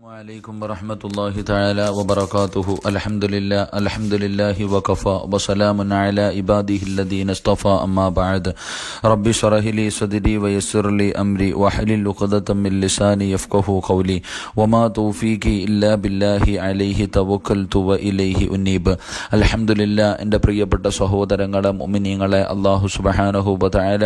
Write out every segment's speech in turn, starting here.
വലൈക്കും വറഹമത്തല്ലാഹി തആല വബറകാതുഹു. അൽഹംദുലില്ലാ അൽഹംദുലില്ലാഹി വകഫ വസലാമുൻ അലാ ഇബാദിഹില്ലദീന ഇസ്തഫ അമ്മാ ബഅദ്. റബ്ബി ശറഹ് ലി സദ്രി വയസ്സിർ ലി അംരി വഹ്ലിൽ ഉഖദതം മിൻ ലിസാനി യഫ്ഖഹു ഖൗലി വമാ തൗഫീഖി ഇല്ലാ ബില്ലാഹി അലൈഹി തവക്കൽതു വ ഇലൈഹി ഉനീബ്. അൽഹംദുലില്ലാ എന്റെ പ്രിയപ്പെട്ട സഹോദരങ്ങളെ മുഅ്മിനീങ്ങളെ അല്ലാഹു സുബ്ഹാനഹു വ തആല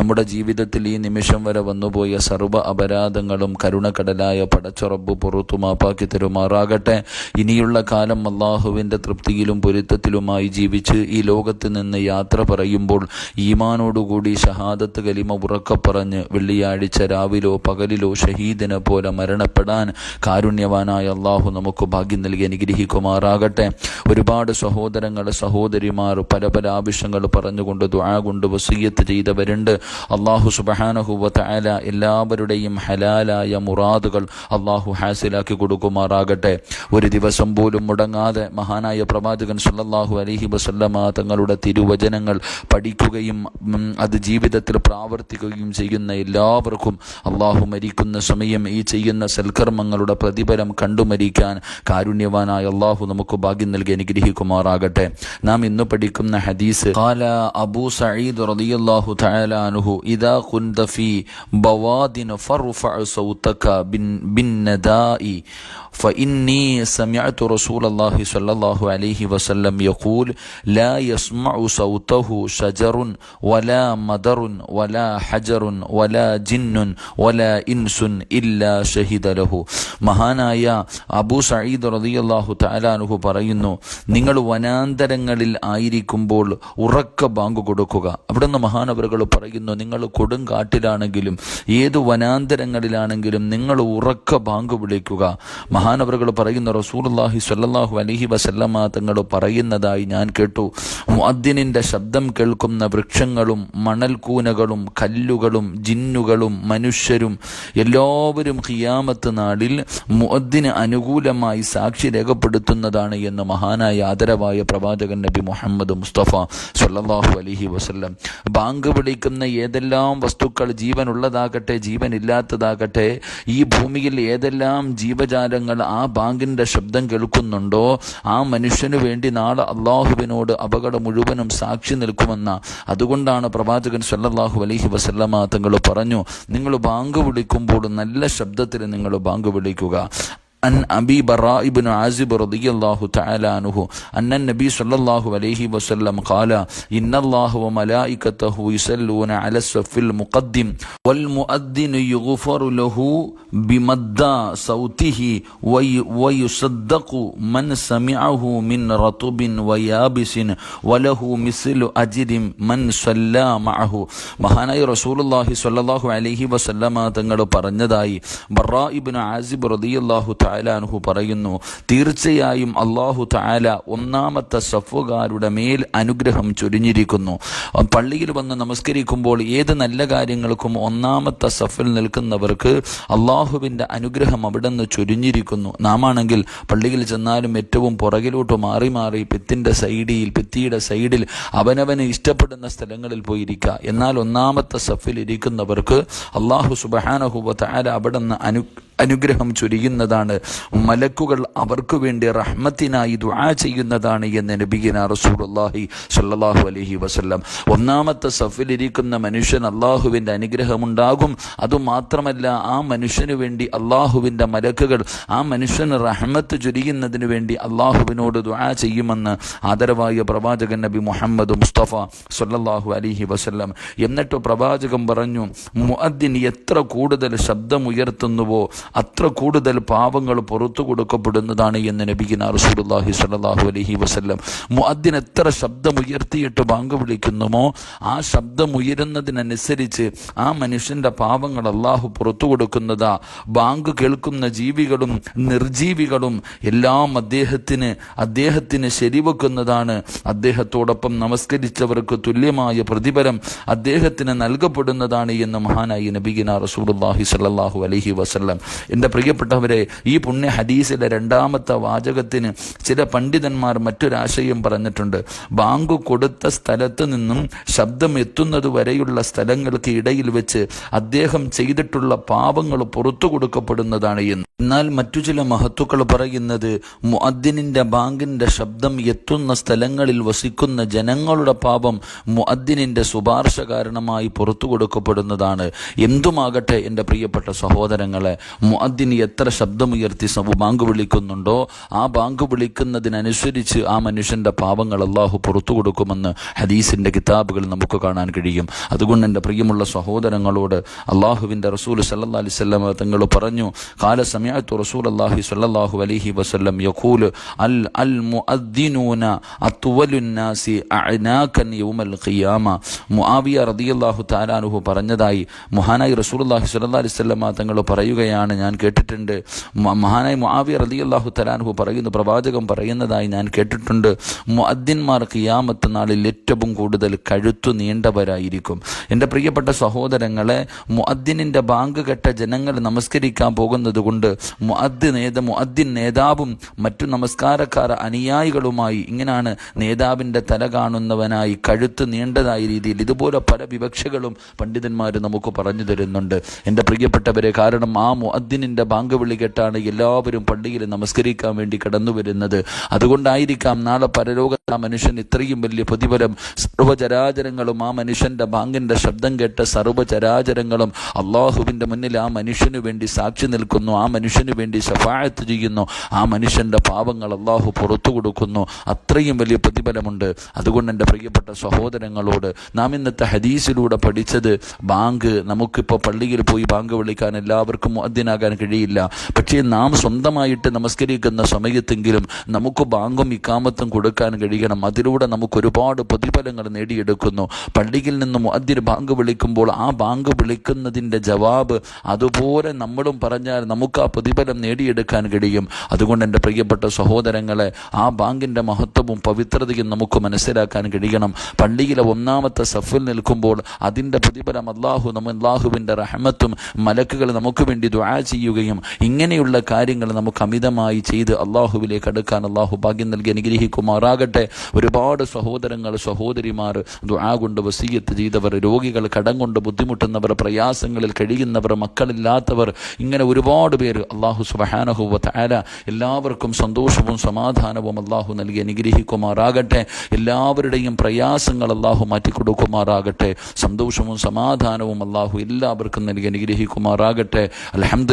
നമ്മുടെ ജീവിതത്തിൽ ഈ നിമിഷം വരെ വന്നുപോയ സർവ അപരാധങ്ങളും കരുണക്കടലായ പടച്ചറബ്ബ് പുറത്തു മാപ്പാക്കി തരുമാറാകട്ടെ ഇനിയുള്ള കാലം അള്ളാഹുവിന്റെ തൃപ്തിയിലും പൊരുത്തത്തിലുമായി ജീവിച്ച് ഈ ലോകത്ത് നിന്ന് യാത്ര പറയുമ്പോൾ ഈമാനോടുകൂടി ഷഹാദത്ത് കലിമ ഉറക്കെ പറഞ്ഞ് വെള്ളിയാഴ്ച രാവിലോ പകലിലോ ഷഹീദിനെ പോലെ മരണപ്പെടാൻ കാരുണ്യവാനായ അള്ളാഹു നമുക്ക് ഭാഗ്യം നൽകി അനുഗ്രഹിക്കുമാറാകട്ടെ ഒരുപാട് സഹോദരങ്ങൾ സഹോദരിമാർ പല പല ആവശ്യങ്ങൾ പറഞ്ഞുകൊണ്ട് ദ്വാ കൊണ്ട് വസീയത്ത് ചെയ്തവരുണ്ട് അള്ളാഹു സുബഹാനഹുവ തആല എല്ലാവരുടെയും ഹലാലായ മുറാദുകൾ അള്ളാഹു ഹാസിലാക്കി കൊടുക്കുമാറാകട്ടെ ഒരു ദിവസം പോലും മുടങ്ങാതെ മഹാനായ പ്രവാചകൻ സല്ലല്ലാഹു അലൈഹി വസല്ലമ തങ്ങളുടെ തിരുവചനങ്ങൾ പഠിക്കുകയും ഉം, അത് ജീവിതത്തിൽ പ്രാവർത്തിക്കുകയും ചെയ്യുന്ന എല്ലാവർക്കും അള്ളാഹു മരിക്കുന്ന സമയം ഈ ചെയ്യുന്ന സൽക്കർമ്മങ്ങളുടെ പ്രതിഫലം കണ്ടു മരിക്കാൻ കാരുണ്യവാനായ അള്ളാഹു നമുക്ക് ഭാഗ്യം നൽകി അനുഗ്രഹിക്കുമാറാകട്ടെ നാം ഇന്ന് പഠിക്കുന്ന ഹദീസ് قال أبو سعيد رضي الله تعالى عنه إذا كنت في بواد فارفع صوتك بال- بالنداء فإني سمعت رسول الله صلى الله عليه وسلم يقول لا يسمع صوته شجر ولا مدر ولا حجر ولا جن ولا إنس إلا شهد له മഹാനായ അബൂ സയ്യിദ് റളിയല്ലാഹു തആലാനുഹു പറയുന്നു നിങ്ങൾ വനാന്തരങ്ങളിൽ ആയിരിക്കുമ്പോൾ ഉറക്ക ബാങ്ക് കൊടുക്കുക അവിടുന്ന് മഹാനവറുകൾ പറയുന്നു നിങ്ങൾ കൊടുങ്കാട്ടിലാണെങ്കിലും ഏത് വനാന്തരങ്ങളിലാണെങ്കിലും നിങ്ങൾ ഉറക്ക ബാങ്ക് വിളിക്കുക മഹാനവറുകൾ പറയുന്ന റസൂലുള്ളാഹി സ്വല്ലല്ലാഹു അലൈഹി വസല്ലമ തങ്ങൾ പറയുന്നതായി ഞാൻ കേട്ടു. മുഅദ്ദിനിന്റെ ശബ്ദം കേൾക്കുന്ന വൃക്ഷങ്ങളും മണൽക്കൂനകളും കല്ലുകളും ജിന്നുകളും മനുഷ്യരും എല്ലാവരും ഖിയാമത്ത് നാളിൽ മുഅദ്ദിന് അനുകൂലമായി സാക്ഷി രേഖപ്പെടുത്തുന്നതാണ് എന്ന് മഹാനായ ആദരവായ പ്രവാചകൻ നബി മുഹമ്മദ് മുസ്തഫ സല്ലാഹു അലഹി വസ്ല്ലം ബാങ്ക് വിളിക്കുന്ന ഏതെല്ലാം വസ്തുക്കൾ ജീവനുള്ളതാകട്ടെ ജീവനില്ലാത്തതാകട്ടെ ഈ ഭൂമിയിൽ ഏതെല്ലാം ജീവജാലങ്ങൾ ആ ബാങ്കിന്റെ ശബ്ദം കേൾക്കുന്നുണ്ടോ? ആ മനുഷ്യന് വേണ്ടി നാളെ അള്ളാഹുവിനോട് അപകടം മുഴുവനും സാക്ഷി നിൽക്കുമെന്ന അതുകൊണ്ടാണ് പ്രവാചകൻ സല്ലാഹു അലഹി വസല്ലമ തങ്ങൾ പറഞ്ഞു നിങ്ങൾ ബാങ്ക് വിളിക്കുമ്പോൾ നല്ല ശബ്ദത്തിൽ നിങ്ങൾ ബാങ്ക് വിളിക്കുക. عن أبي براء بن عازب رضي الله تعالى عنه أن النبي صلى الله عليه وسلم قال إن الله وملائكته يصلون على الصف المقدم والمؤذن يغفر له بمدى صوته وي- ويصدق من سمعه من رطب ويابس وله مثل أجر من صلى معه മഹാനായ റസൂലുള്ളാഹി സ്വല്ലല്ലാഹു അലൈഹി വസല്ലമ തങ്ങൾ പറഞ്ഞതായി ബറാ ഇബ്നു ആസിബ് റളിയല്ലാഹു തആല അൻഹു പറയുന്നു തീർച്ചയായും അള്ളാഹു തആല ഒന്നാമത്തെ സഫുകാരുടെ മേൽ അനുഗ്രഹം ചൊരിഞ്ഞിരിക്കുന്നു. പള്ളിയിൽ വന്ന് നമസ്കരിക്കുമ്പോൾ ഏത് നല്ല കാര്യങ്ങൾക്കും ഒന്നാമത്തെ സഫിൽ നിൽക്കുന്നവർക്ക് അള്ളാഹുവിന്റെ അനുഗ്രഹം അവിടെ നിന്ന് ചൊരിഞ്ഞിരിക്കുന്നു. നാമാണെങ്കിൽ പള്ളിയിൽ ചെന്നാലും ഏറ്റവും പുറകിലോട്ട് മാറി മാറി പിത്തിന്റെ സൈഡിൽ ഭിത്തിയുടെ സൈഡിൽ അവനവന് ഇഷ്ടപ്പെടുന്ന സ്ഥലങ്ങളിൽ പോയിരിക്കുക. എന്നാൽ ഒന്നാമത്തെ സഫിൽ ഇരിക്കുന്നവർക്ക് അള്ളാഹു സുബഹാനഹുബ താര അവിടെ നിന്ന് അനു അനുഗ്രഹം ചൊരിയുന്നതാണ്. മലക്കുകൾ അവർക്ക് വേണ്ടി റഹ്മത്തിനായി ദുആ ചെയ്യുന്നതാണ് എന്ന് നബിഗിന റസൂലുള്ളാഹി സ്വല്ലല്ലാഹു അലൈഹി വസല്ലം. ഒന്നാമത്തെ സഫിലിരിക്കുന്ന മനുഷ്യൻ അള്ളാഹുവിന്റെ അനുഗ്രഹമുണ്ടാകും. അതുമാത്രമല്ല ആ മനുഷ്യന് വേണ്ടി അള്ളാഹുവിന്റെ മലക്കുകൾ ആ മനുഷ്യന് റഹ്മത്ത് ചൊരിയുന്നതിന് വേണ്ടി അള്ളാഹുവിനോട് ദുആ ചെയ്യുമെന്ന് ആദരവായ പ്രവാചകൻ നബി മുഹമ്മദ് മുസ്തഫ സ്വല്ലല്ലാഹു അലൈഹി വസല്ലം എന്നിട്ട് പ്രവാചകൻ പറഞ്ഞു മുഅദ്ദിൻ എത്ര കൂടുതൽ ശബ്ദമുയർത്തുന്നുവോ അത്ര കൂടുതൽ പാപങ്ങൾ പുറത്തു കൊടുക്കപ്പെടുന്നതാണ് എന്ന് നബിഗിന റസൂലുള്ളാഹി സ്വല്ലല്ലാഹു അലൈഹി വസല്ലം. മുഅദ്ദിൻ എത്ര ശബ്ദമുയർത്തിയിട്ട് ബാങ്ക് വിളിക്കുന്നുമോ ആ ശബ്ദം ഉയരുന്നതിനനുസരിച്ച് ആ മനുഷ്യന്റെ പാപങ്ങൾ അള്ളാഹു പുറത്തു കൊടുക്കുന്നതാ. ബാങ്ക് കേൾക്കുന്ന ജീവികളും നിർജീവികളും എല്ലാം അദ്ദേഹത്തിന് അദ്ദേഹത്തിന് ശരിവെക്കുന്നതാണ്. അദ്ദേഹത്തോടൊപ്പം നമസ്കരിച്ചവർക്ക് തുല്യമായ പ്രതിഫലം അദ്ദേഹത്തിന് നൽകപ്പെടുന്നതാണ് എന്ന് മഹാനായി നബിഗിന റസൂലുള്ളാഹി സ്വല്ലല്ലാഹു അലൈഹി വസല്ലം. എന്റെ പ്രിയപ്പെട്ടവരെ ഈ പുണ്യ ഹദീസിലെ രണ്ടാമത്തെ വാചകത്തിന് ചില പണ്ഡിതന്മാർ മറ്റൊരാശയം പറഞ്ഞിട്ടുണ്ട്. ബാങ്ക് കൊടുത്ത സ്ഥലത്ത് നിന്നും ശബ്ദം എത്തുന്നത് വരെയുള്ള സ്ഥലങ്ങൾക്ക് ഇടയിൽ വെച്ച് അദ്ദേഹം ചെയ്തിട്ടുള്ള പാപങ്ങൾ പുറത്തു കൊടുക്കപ്പെടുന്നതാണ് എന്ന്. എന്നാൽ മറ്റു ചില മഹത്തുക്കൾ പറയുന്നത് മുഅദ്ദിനിന്റെ ബാങ്കിന്റെ ശബ്ദം എത്തുന്ന സ്ഥലങ്ങളിൽ വസിക്കുന്ന ജനങ്ങളുടെ പാപം മുഅദ്ദിനിന്റെ ശുപാർശ കാരണമായി പുറത്തു കൊടുക്കപ്പെടുന്നതാണ്. എന്തുമാകട്ടെ എന്റെ പ്രിയപ്പെട്ട സഹോദരങ്ങളെ മുഅദ്ദിന് എത്ര ശബ്ദമുയർത്തി സബു ബാങ്ക് വിളിക്കുന്നുണ്ടോ ആ ബാങ്ക് വിളിക്കുന്നതിനനുസരിച്ച് ആ മനുഷ്യന്റെ പാപങ്ങൾ അള്ളാഹു പുറത്തു കൊടുക്കുമെന്ന് ഹദീസിന്റെ കിതാബുകൾ നമുക്ക് കാണാൻ കഴിയും. അതുകൊണ്ട് എന്റെ പ്രിയമുള്ള സഹോദരങ്ങളോട് അള്ളാഹുവിന്റെ റസൂൽ സല്ലാ അലിസ്വല്ലം തങ്ങൾ പറഞ്ഞു കാല സമയത്തു റസൂൽ അള്ളാഹി സല്ലാഹു അലഹി വസ്ല്ലം യഖൂൽ അൽ അൽ മുഅദ്ദിനൂന അത്തുവലുന്നാസി അഅനാകൻ യൗമൽ ഖിയാമ. മുആവിയ റളിയല്ലാഹു തആലാനുഹു പറഞ്ഞതായി മഹാനായി റസൂലുള്ളാഹി സ്വല്ലല്ലാഹി അലൈഹി വസല്ലം തങ്ങൾ പറയുകയാണ് ഞാൻ കേട്ടിട്ടുണ്ട്. മഹാനായ മുആവിയ റളിയല്ലാഹു തലാൻഹു പറയുന്നു പ്രവാചകം പറയുന്നതായി ഞാൻ കേട്ടിട്ടുണ്ട്. മുഅദ്ദിൻമാർ ഖിയാമത്ത് നാളിൽ ഏറ്റവും കൂടുതൽ കഴുത്തു നീണ്ടവരായിരിക്കും. എന്റെ പ്രിയപ്പെട്ട സഹോദരങ്ങളെ മുഅദ്ദിനിന്റെ ബാങ്ക് കെട്ട ജനങ്ങൾ നമസ്കരിക്കാൻ പോകുന്നത് കൊണ്ട് മുഅദ്ദ് നേത മുഅദ്ദിൻ നേതാവും മറ്റു നമസ്കാരക്കാർ അനുയായികളുമായി ഇങ്ങനെയാണ് നേതാവിന്റെ തല കാണുന്നവനായി കഴുത്ത് നീണ്ടതായ രീതിയിൽ ഇതുപോലെ പല വിവക്ഷകളും പണ്ഡിതന്മാർ നമുക്ക് പറഞ്ഞു തരുന്നുണ്ട്. എന്റെ പ്രിയപ്പെട്ടവരെ കാരണം ആ ബാങ്ക് വിളി കേട്ടാണ് എല്ലാവരും പള്ളിയിൽ നമസ്കരിക്കാൻ വേണ്ടി കടന്നു വരുന്നത്. അതുകൊണ്ടായിരിക്കാം നാളെ പരലോകത്ത് ആ മനുഷ്യൻ ഇത്രയും വലിയ പ്രതിഫലം. സർവചരാചരങ്ങളും ആ മനുഷ്യന്റെ ബാങ്കിന്റെ ശബ്ദം കേട്ട സർവചരാചരങ്ങളും അള്ളാഹുവിന്റെ മുന്നിൽ ആ മനുഷ്യനു വേണ്ടി സാക്ഷി നിൽക്കുന്നു ആ മനുഷ്യനു വേണ്ടി ശഫായത്ത് ചെയ്യുന്നു ആ മനുഷ്യന്റെ പാപങ്ങൾ അള്ളാഹു പുറത്തു കൊടുക്കുന്നു. അത്രയും വലിയ പ്രതിഫലമുണ്ട്. അതുകൊണ്ട് എന്റെ പ്രിയപ്പെട്ട സഹോദരങ്ങളോട് നാം ഇന്നത്തെ ഹദീസിലൂടെ പഠിച്ചത് ബാങ്ക് നമുക്കിപ്പോൾ പള്ളിയിൽ പോയി ബാങ്ക് വിളിക്കാൻ എല്ലാവർക്കും മുഅദ്ദിനാകാൻ കഴിയില്ല. പക്ഷേ നാം സ്വന്തമായിട്ട് നമസ്കരിക്കുന്ന സമയത്തെങ്കിലും നമുക്ക് ബാങ്കും ഇക്കാമത്തും കൊടുക്കാൻ കഴിയണം. അതിലൂടെ നമുക്ക് ഒരുപാട് പ്രതിഫലങ്ങൾ നേടിയെടുക്കുന്നു. പള്ളിയിൽ നിന്ന് അതിൽ ബാങ്ക് വിളിക്കുമ്പോൾ ആ ബാങ്ക് വിളിക്കുന്നതിന്റെ ജവാബ് അതുപോലെ നമ്മളും പറഞ്ഞാൽ നമുക്ക് ആ പ്രതിഫലം നേടിയെടുക്കാൻ കഴിയും. അതുകൊണ്ട് എന്റെ പ്രിയപ്പെട്ട സഹോദരങ്ങളെ ആ ബാങ്കിന്റെ മഹത്വവും പവിത്രതയും നമുക്ക് മനസ്സിലാക്കാൻ കഴിയണം. പള്ളിയിലെ ഒന്നാമത്തെ സഫിൽ നിൽക്കുമ്പോൾ അതിന്റെ പ്രതിഫലം അള്ളാഹു നമ്മ അള്ളാഹുവിന്റെ റഹമത്തും മലക്കുകൾ നമുക്ക് വേണ്ടി ദുആ ചെയ്യുകയും ഇങ്ങനെയുള്ള കാര്യങ്ങൾ നമുക്ക് അമിതമായി ചെയ്ത് അള്ളാഹുവിലേക്ക് അടുക്കാൻ അള്ളാഹു ഭാഗ്യം നൽകി അനുഗ്രഹിക്കുമാറാകട്ടെ. ഒരുപാട് സഹോദരങ്ങൾ സഹോദരിമാർ ദുആ കൊണ്ട് വസീയത്ത് ചെയ്തവർ രോഗികൾ കടം കൊണ്ട് ബുദ്ധിമുട്ടുന്നവർ പ്രയാസങ്ങളിൽ കഴിയുന്നവർ മക്കളില്ലാത്തവർ ഇങ്ങനെ ഒരുപാട് പേര് അള്ളാഹു സുബാനഹുല എല്ലാവർക്കും സന്തോഷവും സമാധാനവും അള്ളാഹു നൽകി അനുഗ്രഹിക്കുമാറാകട്ടെ. എല്ലാവരുടെയും പ്രയാസങ്ങൾ അള്ളാഹു മാറ്റിക്കൊടുക്കുമാറാകട്ടെ. സന്തോഷവും സമാധാനവും അള്ളാഹു എല്ലാവർക്കും നൽകി അനുഗ്രഹിക്കുമാറാകട്ടെ.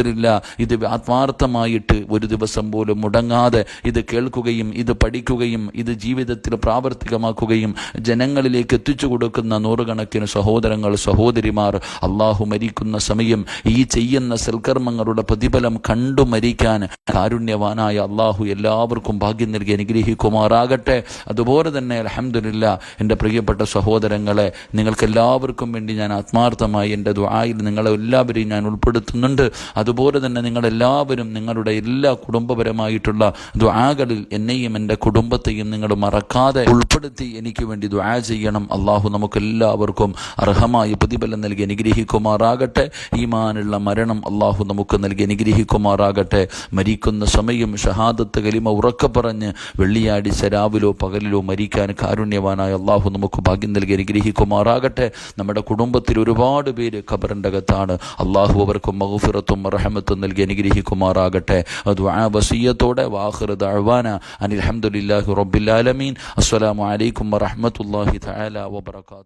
അലഹമില്ല ഇത് ആത്മാർത്ഥമായിട്ട് ഒരു ദിവസം പോലും മുടങ്ങാതെ ഇത് കേൾക്കുകയും ഇത് പഠിക്കുകയും ഇത് ജീവിതത്തിൽ പ്രാവർത്തികമാക്കുകയും ജനങ്ങളിലേക്ക് എത്തിച്ചു കൊടുക്കുന്ന നൂറുകണക്കിന് സഹോദരങ്ങൾ സഹോദരിമാർ അള്ളാഹു മരിക്കുന്ന സമയം ഈ ചെയ്യുന്ന സൽക്കർമ്മങ്ങളുടെ പ്രതിഫലം കണ്ടു മരിക്കാൻ കാരുണ്യവാനായ അള്ളാഹു എല്ലാവർക്കും ഭാഗ്യം നൽകി അനുഗ്രഹിക്കുമാറാകട്ടെ. അതുപോലെ തന്നെ അലഹമില്ല എന്റെ പ്രിയപ്പെട്ട സഹോദരങ്ങളെ നിങ്ങൾക്കെല്ലാവർക്കും വേണ്ടി ഞാൻ ആത്മാർത്ഥമായി എന്റെ ദ്വായിൽ നിങ്ങളെ എല്ലാവരെയും ഞാൻ ഉൾപ്പെടുത്തുന്നുണ്ട്. അതുപോലെ തന്നെ നിങ്ങളെല്ലാവരും നിങ്ങളുടെ എല്ലാ കുടുംബപരമായിട്ടുള്ള ദ്വാകളിൽ എന്നെയും എന്റെ കുടുംബത്തെയും നിങ്ങൾ മറക്കാതെ ഉൾപ്പെടുത്തി എനിക്ക് വേണ്ടി ദ്വാ ചെയ്യണം. അള്ളാഹു നമുക്ക് എല്ലാവർക്കും അർഹമായ പ്രതിഫലം നൽകി അനുഗ്രഹിക്കുമാറാകട്ടെ. ഈമാനുള്ള മരണം അള്ളാഹു നമുക്ക് നൽകി അനുഗ്രഹിക്കുമാറാകട്ടെ. മരിക്കുന്ന സമയം ഷഹാദത്ത് കലിമ ഉറക്ക പറഞ്ഞ് വെള്ളിയാഴ്ച രാവിലോ പകലിലോ മരിക്കാൻ കാരുണ്യവാനായ അള്ളാഹു നമുക്ക് ഭാഗ്യം നൽകി അനുഗ്രഹിക്കുമാറാകട്ടെ. നമ്മുടെ കുടുംബത്തിൽ ഒരുപാട് പേര് ഖബറിന്റെ അകത്താണ് അള്ളാഹു അവർക്കും മഹഫിറത്തും റഹമത്തും നൽകി അനുഗ്രഹിക്കുമാറാകട്ടെ. വസീയത്തോടെ വാഹിർ ദഅ്വാന അനിൽ ഹംദുലില്ലാഹി റബ്ബിൽ ആലമീൻ. അസ്സലാമു അലൈക്കും വറഹ്മത്തുള്ളാഹി തആല വബറകാതുഹു.